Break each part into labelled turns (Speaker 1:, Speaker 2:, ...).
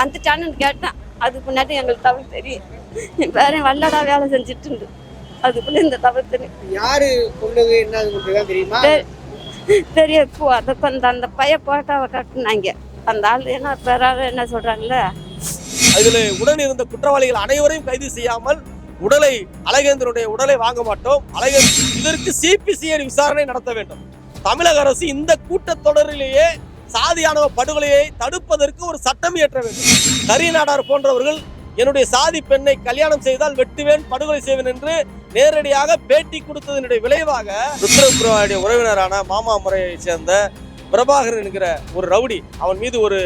Speaker 1: வந்துட்டான்னு கேட்டேன் அதுக்கு முன்னாடி எங்களுக்கு தவறு தெரியும். என் பேரன் வல்லடா வேலை செஞ்சுட்டு இருந்து அதுக்குள்ள இந்த தவறு தெரியும்.
Speaker 2: யாரு கொண்டது என்ன தெரியுமா?
Speaker 1: தெரிய இப்போ அதை அந்த அந்த பைய போட்டாவை கட்டுனாங்க. அந்த ஆள் என்ன பேரால என்ன சொல்றாங்கல்ல?
Speaker 3: அதில் உடன் இருந்த குற்றவாளிகள் அனைவரையும் கைது செய்யாமல் உடலை அழகேந்திரனுடைய உடலை வாங்க மாட்டோம். அழகேந்திர இதற்கு சிபிசிஐடி விசாரணை நடத்த வேண்டும். தமிழக அரசு இந்த கூட்டத்தொடரிலேயே சாதியானவ படுகொலையை தடுப்பதற்கு ஒரு சட்டம் இயற்ற வேண்டும். கரிநாடார் போன்றவர்கள் என்னுடைய சாதி பெண்ணை கல்யாணம் செய்தால் வெட்டுவேன் படுகொலை செய்வேன் என்று நேரடியாக பேட்டி கொடுத்ததனுடைய விளைவாக ருத்ரபுரவாடைய உறவினரான மாமா முறையை சேர்ந்த பிரபாகரன் என்கிற ஒரு ரவுடி அவன் மீது ஒரு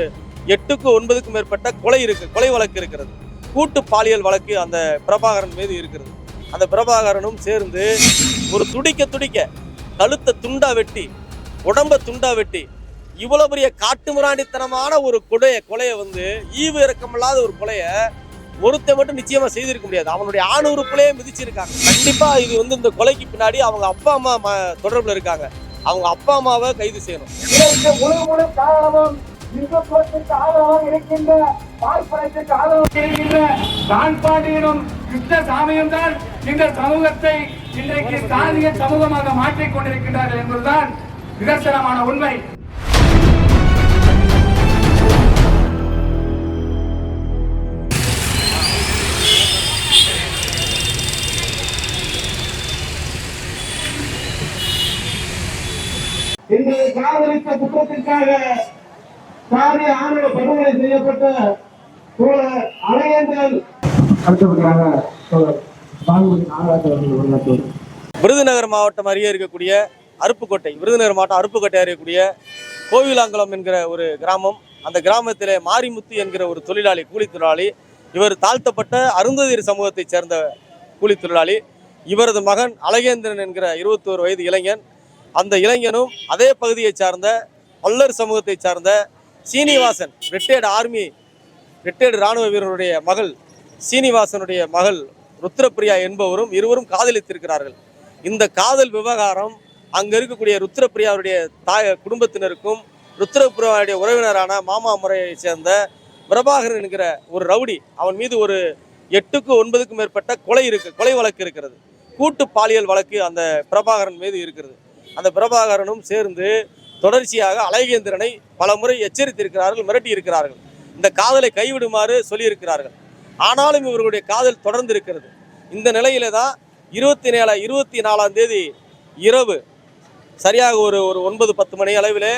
Speaker 3: எட்டுக்கு ஒன்பதுக்கும் மேற்பட்ட கொலை இருக்கு கொலை வழக்கு இருக்கிறது. கூட்டு பாலியல் வழக்கு அந்த பிரபாகரன் மீது இருக்கிறது. அந்த பிரபாகரனும் சேர்ந்து ஒரு துடிக்க துடிக்க கழுத்தை துண்டா வெட்டி உடம்ப துண்டா வெட்டி இவ்வளவு பெரிய காட்டுமிராண்டித்தனமான ஒரு கொலைய கொலையை வந்து ஈவு இறக்கமில்லாத ஒரு கொலைய ஒருத்த மட்டும் நிச்சயமா செய்திருக்க முடியாது. அவனுடைய ஆணுறுப்புலயே மிதிச்சிருக்காங்க. கண்டிப்பா இது வந்து இந்த கொலைக்கு பின்னாடி அவங்க அப்பா அம்மா ம- தொடர்புல இருக்காங்க. அவங்க அப்பா அம்மாவை கைது செய்யணும்.
Speaker 4: இதற்கு முழு இந்துத்துவத்திற்கு ஆதரவாக இருக்கின்ற பார்ப்பனத்திற்கு ஆதரவாக இருக்கின்ற கிருஷ்ணசாமியும் தான் இந்த சமூகத்தை இன்றைக்கு சாதிய சமூகமாக மாற்றிக் கொண்டிருக்கின்றார்கள் என்பதுதான் நிதர்சனமான உண்மை. குற்றத்திற்காக சாதி ஆணவ படுகொலை செய்யப்பட்ட தோழர் அலையேந்தல் அடுத்தபடியாக நாகராஜ் அவர்கள்
Speaker 3: விருதுநகர் மாவட்டம் அருகே இருக்கக்கூடிய அருப்புக்கோட்டை விருதுநகர் மாவட்டம் அருப்புக்கோட்டை அறியக்கூடிய கோவிலாங்குளம் என்கிற ஒரு கிராமம். அந்த கிராமத்திலே மாரிமுத்து என்கிற ஒரு தொழிலாளி கூலி தொழிலாளி இவர் தாழ்த்தப்பட்ட அருந்ததிர் சமூகத்தைச் சேர்ந்த கூலி தொழிலாளி இவரது மகன் அழகேந்திரன் என்கிற இருபத்தோரு வயது இளைஞன் அந்த இளைஞனும் அதே பகுதியைச் சார்ந்த பல்லர் சமூகத்தைச் சார்ந்த சீனிவாசன் ரிட்டையர்டு ஆர்மி ரிட்டையர்டு இராணுவ வீரருடைய மகள் சீனிவாசனுடைய மகள் ருத்ரப்பிரியா என்பவரும் இருவரும் காதலித்திருக்கிறார்கள். இந்த காதல் விவகாரம் அங்கே இருக்கக்கூடிய ருத்ரப்பிரியாவுடைய தாய குடும்பத்தினருக்கும் ருத்ரப்பிரியாவுடைய உறவினரான மாமா முறையை சேர்ந்த பிரபாகரன் என்கிற ஒரு ரவுடி அவன் மீது ஒரு எட்டுக்கு ஒன்பதுக்கும் மேற்பட்ட கொலை இருக்கு கொலை வழக்கு இருக்கிறது. கூட்டு பாலியல் வழக்கு அந்த பிரபாகரன் மீது இருக்கிறது. அந்த பிரபாகரனும் சேர்ந்து தொடர்ச்சியாக அழகேந்திரனை பல முறை எச்சரித்திருக்கிறார்கள் மிரட்டி இருக்கிறார்கள் இந்த காதலை கைவிடுமாறு சொல்லியிருக்கிறார்கள். ஆனாலும் இவர்களுடைய காதல் தொடர்ந்து இருக்கிறது இந்த நிலையில தான் இருபத்தி நேல இருபத்தி நாலாம் தேதி இரவு சரியாக ஒரு ஒரு ஒன்பது பத்து மணி அளவிலே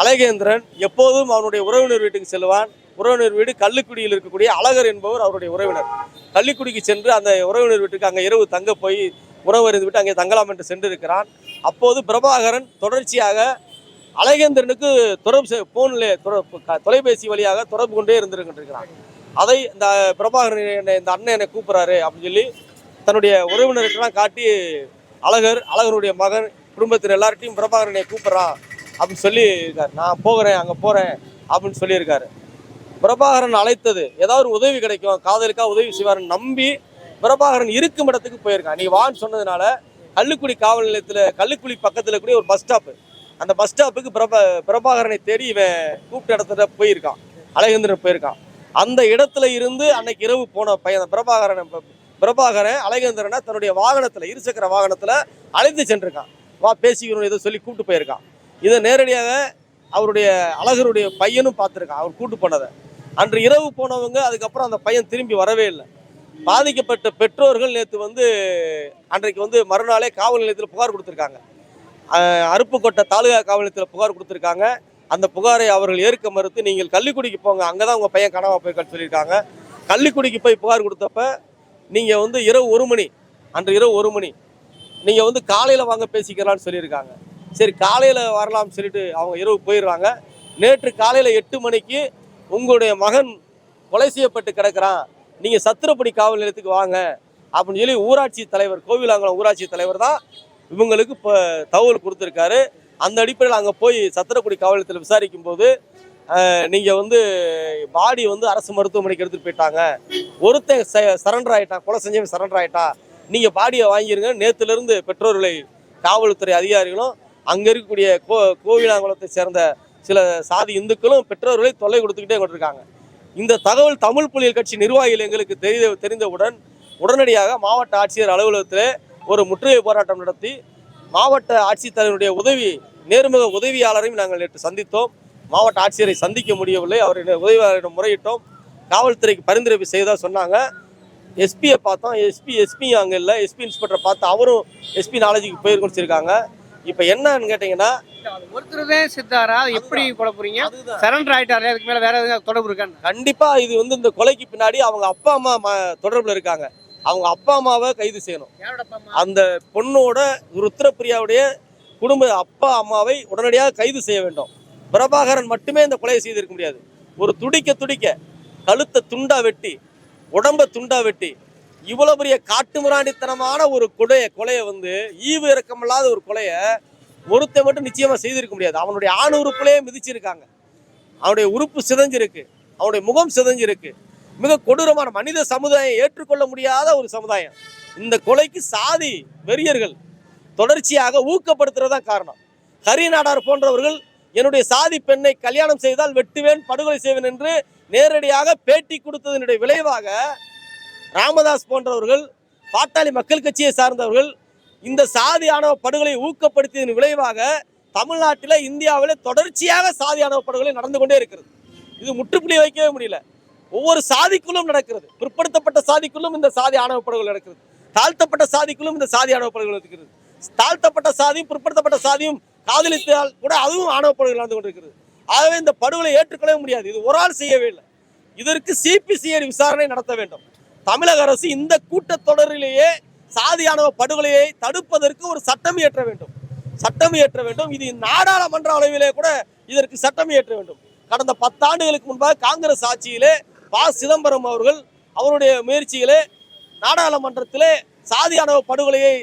Speaker 3: அழகேந்திரன் எப்போதும் அவனுடைய உறவினர் வீட்டுக்கு செல்வான் உறவினர் வீடு கள்ளுக்குடியில் இருக்கக்கூடிய அழகர் என்பவர் அவருடைய உறவினர். கள்ளிக்குடிக்கு சென்று அந்த உறவினர் வீட்டுக்கு அங்கே இரவு தங்க போய் உறவு அறிந்து விட்டு அங்கே தங்கலாம் என்று சென்றிருக்கிறான். அப்போது பிரபாகரன் தொடர்ச்சியாக அழகேந்திரனுக்கு தொடர்பு ஃபோனில் தொலைபேசி வழியாக தொடர்பு கொண்டே இருந்திருக்கின்றிருக்கிறான். அதை இந்த பிரபாகரன் என்னை இந்த அண்ணன் என்னை கூப்பிட்றாரு அப்படின்னு சொல்லி தன்னுடைய உறவினருக்கெல்லாம் காட்டி அழகர் அழகருடைய மகன் குடும்பத்தில் எல்லார்ட்டையும் பிரபாகரனை கூப்பிட்றான் அப்படின்னு சொல்லி இருக்காரு. நான் போகிறேன் அங்கே போகிறேன் அப்படின்னு சொல்லியிருக்காரு. பிரபாகரன் அழைத்தது ஏதாவது ஒரு உதவி கிடைக்கும் காதலுக்காக உதவி செய்வார்னு நம்பி பிரபாகரன் இருக்கும் இடத்துக்கு போயிருக்கான். நீ வான்னு சொன்னதுனால கள்ளுக்குடி காவல் நிலையத்தில் கள்ளுக்குடி பக்கத்தில் கூட ஒரு பஸ் ஸ்டாப்பு அந்த பஸ் ஸ்டாப்புக்கு பிரபா பிரபாகரனை தேடி இவன் கூப்பிட்ட இடத்துல போயிருக்கான். அழகேந்திரன் போயிருக்கான். அந்த இடத்துல இருந்து அன்னைக்கு இரவு போன பையன் பிரபாகரன் பிரபாகரன் அழகேந்திரனை தன்னுடைய வாகனத்தில் இருசக்கர வாகனத்தில் அழைத்து சென்றிருக்கான். வா பேசிக்கணும் ஏதோ சொல்லி கூப்பிட்டு போயிருக்கான். இதை நேரடியாக அவருடைய அழகருடைய பையனும் பார்த்துருக்கான். அவர் கூட்டு போனதை. அன்று இரவு போனவங்க அதுக்கப்புறம் அந்த பையன் திரும்பி வரவே இல்லை. பாதிக்கப்பட்ட பெற்றோர்கள் நேற்று வந்து அன்றைக்கு வந்து மறுநாளே காவல் நிலையத்தில் புகார் கொடுத்துருக்காங்க. அருப்புக்கோட்டை தாலுகா காவல் நிலையத்தில் புகார் கொடுத்துருக்காங்க. அந்த புகாரை அவர்கள் ஏற்க மறுத்து நீங்கள் கள்ளிக்குடிக்கு போங்க. அங்கே தான் உங்கள் பையன் கனவா போய் சொல்லியிருக்காங்க. கள்ளிக்குடிக்கு போய் புகார் கொடுத்தப்ப நீங்கள் வந்து இரவு ஒரு மணி அன்று இரவு ஒரு மணி நீங்கள் வந்து காலையில் வாங்க பேசிக்கலாம்னு சொல்லியிருக்காங்க. சரி காலையில் வரலாம்னு சொல்லிட்டு அவங்க இரவு போயிடுறாங்க. நேற்று காலையில் எட்டு மணிக்கு உங்களுடைய மகன் கொலை செய்யப்பட்டு கிடக்கிறான். நீங்கள் சத்திரப்படி காவல் நிலையத்துக்கு வாங்க அப்படின்னு சொல்லி ஊராட்சி தலைவர் கோவிலாங்குளம் ஊராட்சி தலைவர் தான் இவங்களுக்கு இப்போ தகவல் கொடுத்துருக்காரு. அந்த அடிப்படையில் அங்கே போய் சத்திரக்குடி காவல் நிலையத்தில் விசாரிக்கும் போது நீங்கள் வந்து பாடி வந்து அரசு மருத்துவமனைக்கு எடுத்துகிட்டு போயிட்டாங்க. ஒருத்தன் சரண்டர் ஆகிட்டான் கொலை செஞ்சவன் சரண்டர் ஆகிட்டான் நீங்கள் பாடியை வாங்கிருங்க. நேற்றுலேருந்து பெற்றோர்களை காவல்துறை அதிகாரிகளும் அங்கே இருக்கக்கூடிய கோ கோவிலாங்குளத்தை சேர்ந்த சில சாதி இந்துக்களும் பெற்றோர்களை தொல்லை கொடுத்துக்கிட்டே கொண்டிருக்காங்க. இந்த தகவல் தமிழ் புலிகள் கட்சி நிர்வாகிகள் எங்களுக்கு தெரிய தெரிந்தவுடன் உடனடியாக மாவட்ட ஆட்சியர் அலுவலகத்தில் ஒரு முற்றுகை போராட்டம் நடத்தி மாவட்ட ஆட்சித்தலைவருடைய உதவி நேர்முக உதவியாளரையும் நாங்கள் நேற்று சந்தித்தோம். மாவட்ட ஆட்சியரை சந்திக்க முடியவில்லை. அவருடைய உதவியாளரிடம் முறையிட்டோம். காவல்துறைக்கு பரிந்துரை செய்தா சொன்னாங்க. எஸ்பியை பார்த்தோம். எஸ்பி எஸ்பி அங்கே இல்லை. எஸ்பி இன்ஸ்பெக்டரை பார்த்து அவரும் எஸ்பி நாலேஜுக்கு போயிருக்கோன்னு சொல்லியிருக்காங்க. இப்போ என்னன்னு கேட்டிங்கன்னா
Speaker 2: ஒருத்தர் தான் சித்தாரா? எப்படி போட போறீங்க
Speaker 3: அதுதான்.
Speaker 2: சரண்டர் ஆயிட்டாரு? அதுக்கு மேல வேற எதுவும் தொடர்பு இருக்கான்னு.
Speaker 3: கண்டிப்பா இது வந்து இந்த கொலைக்கு பின்னாடி அவங்க அப்பா அம்மா தொடர்புல இருக்காங்க. அவங்க அப்பா அம்மாவை கைது செய்யணும். அந்த பொண்ணோட ருத்ரப்பிரியாவுடைய குடும்ப அப்பா அம்மாவை உடனடியாக கைது செய்ய வேண்டும். பிரபாகரன் மட்டுமே இந்த கொலையை செய்திருக்க முடியாது. ஒரு துடிக்க துடிக்க கழுத்தை துண்டா வெட்டி உடம்ப துண்டா வெட்டி இவ்வளவு பெரிய காட்டுமிராண்டித்தனமான ஒரு கொலையை கொலையை வந்து ஈவு இறக்கமில்லாத ஒரு கொலையை ஒருத்தன் மட்டும் நிச்சயமா செய்திருக்க முடியாது. அவனுடைய ஆண் உறுப்புலேயே மிதிச்சிருக்காங்க. அவனுடைய உறுப்பு சிதஞ்சிருக்கு. அவனுடைய முகம் சிதஞ்சிருக்கு. மிக கொடூரமான மனித சமுதாயம் ஏற்றுக்கொள்ள முடியாத ஒரு சமுதாயம். இந்த கொலைக்கு சாதி வெறியர்கள் தொடர்ச்சியாக ஊக்கப்படுத்துறதா காரணம். ஹரிநாடார் போன்றவர்கள் என்னுடைய சாதி பெண்ணை கல்யாணம் செய்தால் வெட்டுவேன் படுகொலை செய்வேன் என்று நேரடியாக பேட்டி கொடுத்ததனுடைய விளைவாக ராமதாஸ் போன்றவர்கள் பாட்டாளி மக்கள் கட்சியை சார்ந்தவர்கள் இந்த சாதியானவ படுகொலை ஊக்கப்படுத்தியதன் விளைவாக தமிழ்நாட்டில் இந்தியாவில் தொடர்ச்சியாக சாதியானவ படுகொலை நடந்து கொண்டே இருக்கிறது. இது முற்றுப்புள்ளி வைக்கவே முடியல. ஒவ்வொரு சாதிக்குள்ளும் நடக்கிறது. பிற்படுத்தப்பட்ட சாதிக்குள்ளும் இந்த சாதி ஆணவ படுகொலை நடக்கிறது. தாழ்த்தப்பட்ட சாதிக்குள்ளும் இந்த சாதி ஆணவ படுகொலை தாழ்த்தப்பட்ட சாதியும் பிற்படுத்தப்பட்ட சாதியும் காதலித்தால் கூட அதுவும் ஆணவ படுகொலை நடந்து கொண்டிருக்கிறது. ஆகவே இந்த படுகொலை ஏற்றுக்கொள்ளவே முடியாது. இது ஒரு ஆள் செய்யவே இல்லை. இதற்கு சிபிசிஐடி விசாரணை நடத்த வேண்டும். தமிழக அரசு இந்த கூட்டத்தொடரிலேயே சாதியானவ படுகொலையை தடுப்பதற்கு ஒரு சட்டம் இயற்ற வேண்டும். சட்டம் இயற்ற வேண்டும். இது நாடாளுமன்ற அளவிலே கூட இதற்கு சட்டம் இயற்ற வேண்டும். கடந்த பத்தாண்டுகளுக்கு முன்பாக காங்கிரஸ் ஆட்சியிலே ப. சிதம்பரம் அவர்கள் அவருடைய முயற்சியிலே நாடாளுமன்றத்திலே சாதியானவ படுகொலையை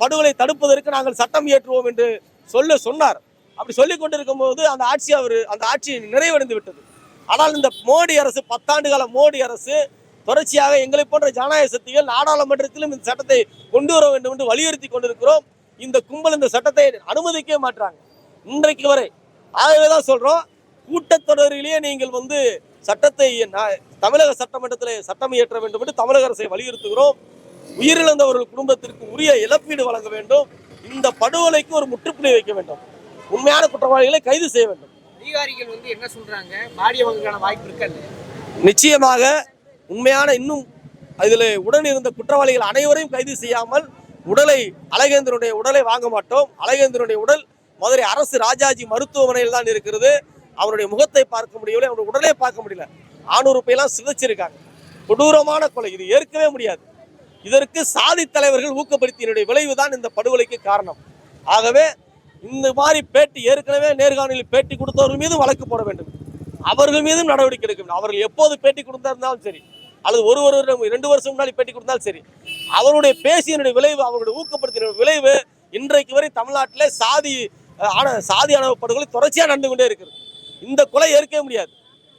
Speaker 3: படுகொலை தடுப்பதற்கு நாங்கள் சட்டம் இயற்றுவோம் என்று சொல்ல சொன்னார். அப்படி சொல்லிக் கொண்டிருக்கும் போது அந்த ஆட்சி அவர் அந்த ஆட்சி நிறைவடைந்து விட்டது. ஆனால் இந்த மோடி அரசு பத்தாண்டு கால மோடி அரசு தொடர்ச்சியாக எங்களை போன்ற ஜனநாயக சக்திகள் நாடாளுமன்றத்திலும் இந்த சட்டத்தை கொண்டு வர வேண்டும் என்று வலியுறுத்தி கொண்டிருக்கிறோம். இந்த கும்பல் இந்த சட்டத்தை அனுமதிக்கவே மாட்டாங்க இன்றைக்கு வரை ஆகவே தான் சொல்றோம். கூட்டத்தொடரிலேயே நீங்கள் வந்து சட்டத்தை தமிழக சட்டமன்றத்தில் சட்டம் இயற்ற வேண்டும் என்று தமிழக அரசை வலியுறுத்துகிறோம். உயிரிழந்தவர்கள் குடும்பத்திற்கு உரிய இழப்பீடு வழங்க வேண்டும். இந்த படுகொலைக்கு ஒரு முற்றுப்புள்ளி வைக்க வேண்டும். உண்மையான குற்றவாளிகளை கைது செய்ய வேண்டும்.
Speaker 2: அதிகாரிகள் வந்து என்ன சொல்றாங்க? மாடியவங்களுக்கான வாய்ப்பு இருக்கன்னு
Speaker 3: நிச்சயமாக உண்மையான இன்னும் அதில் உடன் இருந்த குற்றவாளிகள் அனைவரையும் கைது செய்யாமல் உடலை அழகேந்திரனுடைய உடலை வாங்க மாட்டோம். அழகேந்திரனுடைய உடல் மதுரை அரசு ராஜாஜி மருத்துவமனையில் தான் இருக்கிறது. அவருடைய முகத்தை பார்க்க முடியவில்லை அவருடைய உடலை பார்க்க முடியல. ஆணுறுப்பையெல்லாம் சிதைச்சிருக்காங்க. கொடூரமான கொலை இது ஏற்கவே முடியாது. இதற்கு சாதி தலைவர்கள் ஊக்கப்படுத்தியனுடைய விளைவுதான் இந்த படுகொலைக்கு காரணம். ஆகவே இந்த மாதிரி பேட்டி ஏற்கனவே நேர்காணலில் பேட்டி கொடுத்தவர்கள் மீதும் வழக்கு போட வேண்டும். அவர்கள் மீதும் நடவடிக்கை எடுக்க வேண்டும். அவர்கள் எப்போது பேட்டி கொடுத்திருந்தாலும் சரி அல்லது ஒரு ஒரு ரெண்டு வருஷம் முன்னாடி பேட்டி கொடுத்தாலும் சரி அவருடைய பேசியனுடைய விளைவு அவருடைய ஊக்கப்படுத்தின விளைவு இன்றைக்கு வரை தமிழ்நாட்டில் சாதி ஆன சாதி ஆணவ படுகொலை தொடர்ச்சியாக நடந்து கொண்டே இருக்கிறது இந்த கொலை ஏற்கவே முடியாது.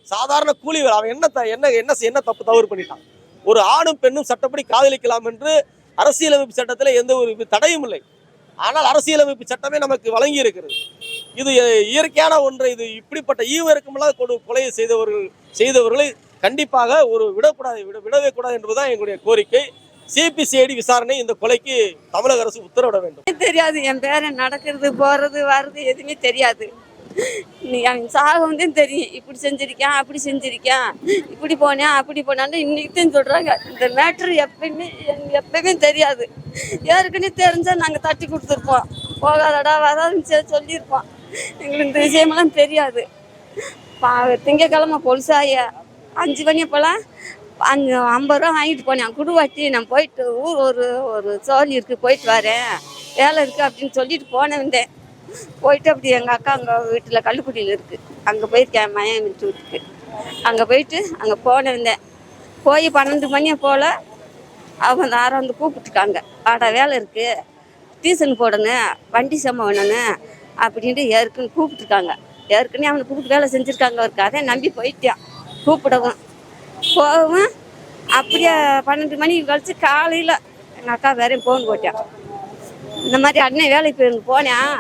Speaker 3: சாதாரண கூலி வேலை அவன் என்ன த- என்ன என்ன என்ன தப்பு தவறு பண்ணிட்டான்? ஒரு ஆணும் பெண்ணும் சட்டப்படி காதலிக்கலாம் என்று அரசியலமைப்பு சட்டத்தில் எந்த ஒரு தடையும் இல்லை. ஆனால் அரசியலமைப்பு சட்டமே நமக்கு வழங்கி இருக்கிறது இது இயற்கையான ஒன்றை. இது இப்படிப்பட்ட ஈவருக்குமெல்லாம் கொடு கொலையை செய்தவர்கள் செய்தவர்களை கண்டிப்பாக ஒரு விடக்கூடாது விட விடவே கூடாது என்பதுதான் எங்களுடைய கோரிக்கை. சிபிசிஐடி விசாரணை இந்த கொலைக்கு தமிழக அரசு உத்தரவிட வேண்டும்.
Speaker 1: தெரியாது. என் பேரை நடக்கிறது போறது வர்றது எதுவுமே தெரியாது. நீ சாகம் தான் தெரியும். இப்படி செஞ்சிருக்கேன் அப்படி செஞ்சிருக்கேன் இப்படி போனேன் அப்படி போனான்னு இன்னைக்கு தான் சொல்றாங்க. இந்த மேட்ரு எப்பயுமே எப்பயுமே தெரியாது. ஏற்கனவே தெரிஞ்சா நாங்கள் தட்டி கொடுத்துருப்போம். போகாதடா வராதுன்னு சொல்லியிருப்போம். எங்களுக்கு இந்த விஷயமெல்லாம் தெரியாது. பா திங்கக்கிழமை பொலிசாய அஞ்சு மணி போலாம் அஞ்சு ஐம்பது ரூபா வாங்கிட்டு போனேன். குடுவாட்டி நான் போயிட்டு ஊர் ஒரு ஒரு சோழி இருக்குது போயிட்டு வரேன். வேலை இருக்குது அப்படின்னு சொல்லிட்டு போனேன் வந்தேன் போயிட்டு அப்படி எங்கள் அக்கா அங்கே வீட்டில் கள்ளுக்குடியில் இருக்குது அங்கே போயிருக்கேன் மயம் வீட்டு வீட்டுக்கு அங்கே போயிட்டு அங்கே போனேன் வந்தேன் போய் பன்னெண்டு மணியை போல் அவங்க யாரும் வந்து கூப்பிட்டுருக்காங்க. ஆடா வேலை இருக்குது டியூசன் போடணும். வண்டி சம்பளம் வேணும்னு. அப்படின்ட்டு ஏற்கனவே கூப்பிட்டுருக்காங்க. ஏற்கனவே அவனை கூப்பிட்டு வேலை செஞ்சுருக்காங்க ஒரு கதை நம்பி போயிட்டான். கூப்பிடவும். போகவும் அப்படியே பன்னெண்டு மணிக்கு கழிச்சு காலையில் எங்கள் அக்கா வேறையும் ஃபோன் போட்டான். இந்த மாதிரி அண்ணன் வேலைக்கு போயிருந்து போனேன்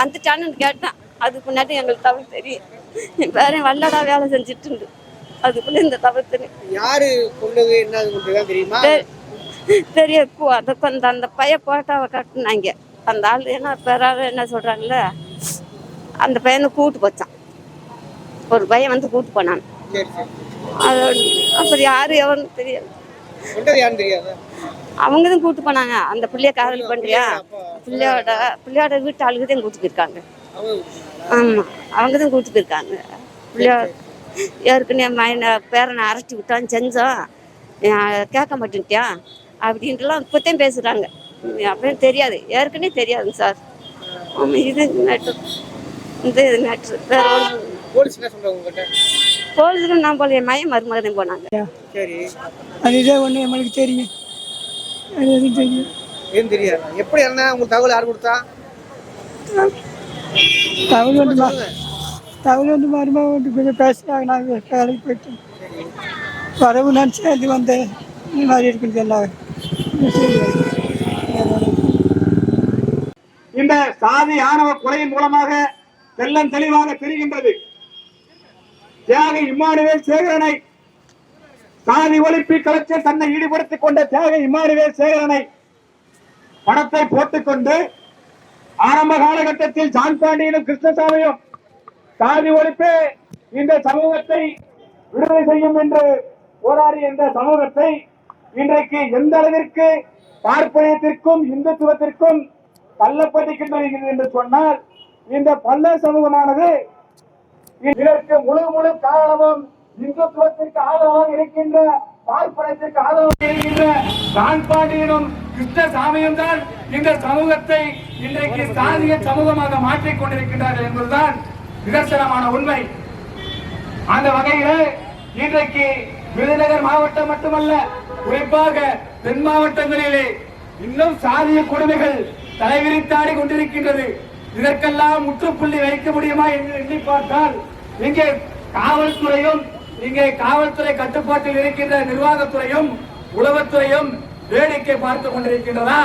Speaker 1: வந்துட்டான்னு கேட்டேன். அதுக்கு முன்னாடி எங்களுக்கு தவிர தெரியும். பேரன் வல்லடா வேலை செஞ்சுட்டு இருந்து அதுக்குள்ள இந்த தவிர்த்துன்னு
Speaker 2: யாரு கொண்டது என்ன தெரியுமா?
Speaker 1: தெரிய அந்த அந்த பைய போட்டாவை கட்டினாங்க. அந்த ஆள் என்ன பெறாத என்ன சொல்றாங்கல்ல? அந்த பையனை கூட்டு போச்சான். ஒரு பையன் வந்து கூட்டு போனான். அதோட அப்புறம் யாரு எவன்னு தெரியாது. அவங்க தான் கூட்டு போனாங்க. அந்த பிள்ளைய காதல் பண்றியா? பிள்ளையோட பிள்ளையோட வீட்டு ஆளுக்கு தான் கூட்டு போயிருக்காங்க. ஆமா அவங்க தான் கூட்டு போயிருக்காங்க. பிள்ளையோ ஏற்கனவே மைன பேரனை அரட்டி விட்டான் செஞ்சோம். கேட்க மாட்டேன்ட்டியா? அப்படின்ட்டுலாம் இப்போத்தையும் பேசுகிறாங்க அப்படின்னு தெரியாது. ஏற்கனவே தெரியாதுங்க சார். இது மேட்ரு இந்த இது மேட்ரு. வேற ஒன்றும்
Speaker 2: போலீஸ் என்ன சொல்றாங்க உங்ககிட்ட?
Speaker 1: போலீஸுக்கு நான் போல என் மையம் மருமகனையும் போனாங்க.
Speaker 2: சரி.
Speaker 5: அதுதான் ஒன்று நம்மளுக்கு தெரியும். அது எதுவும் தெரியும்?
Speaker 2: ஏன் தெரியாது? எப்படி என்ன உங்களுக்கு தகவல் யார் கொடுத்தா?
Speaker 5: தகவல் வந்து மா- தகவல் வந்து மருமக வந்து கொஞ்சம் பேசினாங்க. நாங்கள் வேலைக்கு போயிட்டோம் வரவு நான் சேர்ந்து வந்தேன். இந்த மாதிரி இருக்குது எல்லாம்
Speaker 4: இந்த சாதி ஆணவ கொலையின் மூலமாக தெல்லம் தெளிவாக தெரிகின்றது. தியாக இம்மானுவேல் சேகரனை சாதி ஒழிப்பு களத்தில் தன்னை ஈடுபடுத்திக் கொண்ட தியாக இம்மானுவேல் சேகரனை பணத்தை போட்டுக்கொண்டு ஆரம்ப காலகட்டத்தில் ஜான் பாண்டியனும் கிருஷ்ணசாமியும் சாதி ஒழிப்பு இந்த சமூகத்தை விடுதலை செய்யும் என்று போராடிய இந்த சமூகத்தை இன்றைக்கு எந்த அளவிற்கு பார்ப்பனியத்திற்கும் இந்துத்துவத்திற்கும் தள்ளப்பட்டிருக்கின்றது என்று சொன்னால் இந்த பல்ல சமூகமானது இதற்கு முழு முழு காரணமும் இந்துத்துவத்திற்கு ஆதரவாக இருக்கின்ற பார்ப்பனத்திற்கு ஆதரவாக இருக்கின்ற தான் பாண்டியனும் கிருஷ்ணசாமியும் தான் இந்த சமூகத்தை இன்றைக்கு சாதிய சமூகமாக மாற்றிக் கொண்டிருக்கின்றார்கள் என்பதுதான் நிதர்சனமான உண்மை. அந்த வகையில் இன்றைக்கு விருதுநகர் மாவட்டம் மட்டுமல்ல குறிப்பாக தென் மாவட்டங்களிலே இன்னும் சாதிய கொடுமைகள் தலைவிரித்தாடி கொண்டிருக்கின்றது. இதற்கெல்லாம் முற்றுப்புள்ளி வைக்க முடியுமா என்று எண்ணி பார்த்தால் இங்கே காவல்துறையும் இங்கே காவல்துறை கட்டுப்பாட்டில் இருக்கின்ற நிர்வாகத்துறையும் உளவுத்துறையும் வேடிக்கை பார்த்துக் கொண்டிருக்கின்றதா?